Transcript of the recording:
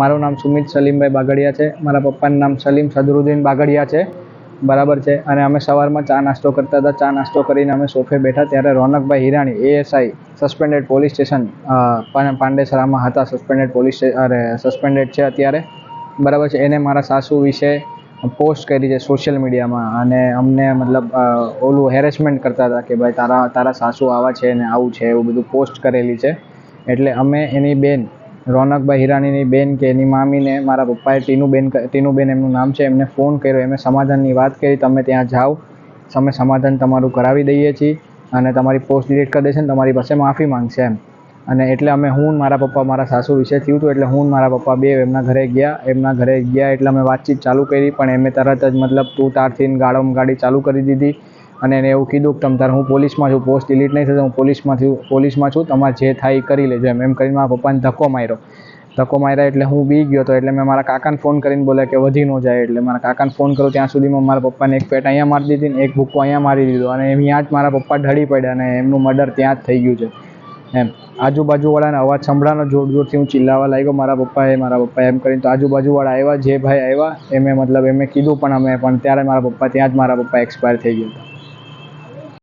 મારું નામ સુમિત સલીમભાઈ બાગડિયા છે. મારા પપ્પાનું નામ સલીમ સદરુદ્દીન બાગડિયા છે. બરાબર છે. અને અમે સવારમાં ચા નાસ્તો કરતા હતા. ચા નાસ્તો કરીને અમે સોફે બેઠા ત્યારે રોનકભાઈ Hirani ASI suspended police station પાંડેસરામાં હતા. સસ્પેન્ડેડ પોલીસ અરે સસ્પેન્ડેડ છે અત્યારે. બરાબર છે. એને મારા સાસુ વિશે પોસ્ટ કરી છે સોશિયલ મીડિયામાં અને અમને મતલબ ઓલું હેરેસમેન્ટ કરતા હતા કે ભાઈ તારા તારા સાસુ આવા છે ને આવું છે, એવું બધું પોસ્ટ કરેલી છે. એટલે અમે એની બેન રોનકભાઈ હિરાણીની બેન કે એની મામીને, મારા પપ્પાએ ટીનુબેન ટીનુબેન એમનું નામ છે, એમને ફોન કર્યો, એમણે સમાધાનની વાત કરી, તમે ત્યાં જાઓ, અમે સમાધાન તમારું કરાવી દઈએ છીએ અને તમારી પોસ્ટ ડિલીટ કરી દેશે ને તમારી પાસે માફી માંગશે એમ. અને એટલે અમે હું મારા પપ્પા, મારા સાસુ વિશે થયું હતું, એટલે હું મારા પપ્પા બે એમના ઘરે ગયા, એમના ઘરે ગયા એટલે અમે વાતચીત ચાલુ કરી, પણ એમણે તરત જ મતલબ તું તારથી ગાળમ ગાડી ચાલુ કરી દીધી. અને એને એવું કીધું કે તમ તારે હું પોલીસમાં છું પોસ્ટ ડિલીટ નહીં થશે, હું પોલીસમાંથી પોલીસમાં છું, તમારે જે થાય એ કરી લેજો એમ. એમ કરીને મારા પપ્પાને ધક્કો માર્યો. ધક્કો માર્યા એટલે હું બી ગયો તો એટલે મેં મારા કાકાને ફોન કરીને બોલ્યા કે વધી ન જાય એટલે મારા કાકાને ફોન કર્યો ત્યાં સુધીમાં મારા પપ્પાને એક પેટ અહીંયા મારી દીધી ને એક ભૂકો અહીંયા મારી દીધો. અને એમ ત્યાં જ મારા પપ્પા ઢળી પડ્યા અને એમનું મર્ડર ત્યાં જ થઈ ગયું છે. એમ. આજુબાજુવાળાને અવાજ સંભળાનો જોર જોરથી હું ચિલ્લાવા લાગ્યો. મારા પપ્પાએ મારા પપ્પાએ એમ કરીને તો આજુબાજુવાળા આવ્યા, જે ભાઈ આવ્યા, એમે મતલબ એમે કીધું પણ અમે, પણ ત્યારે મારા પપ્પા ત્યાં જ મારા પપ્પા એક્સપાયર થઈ ગયા હતા.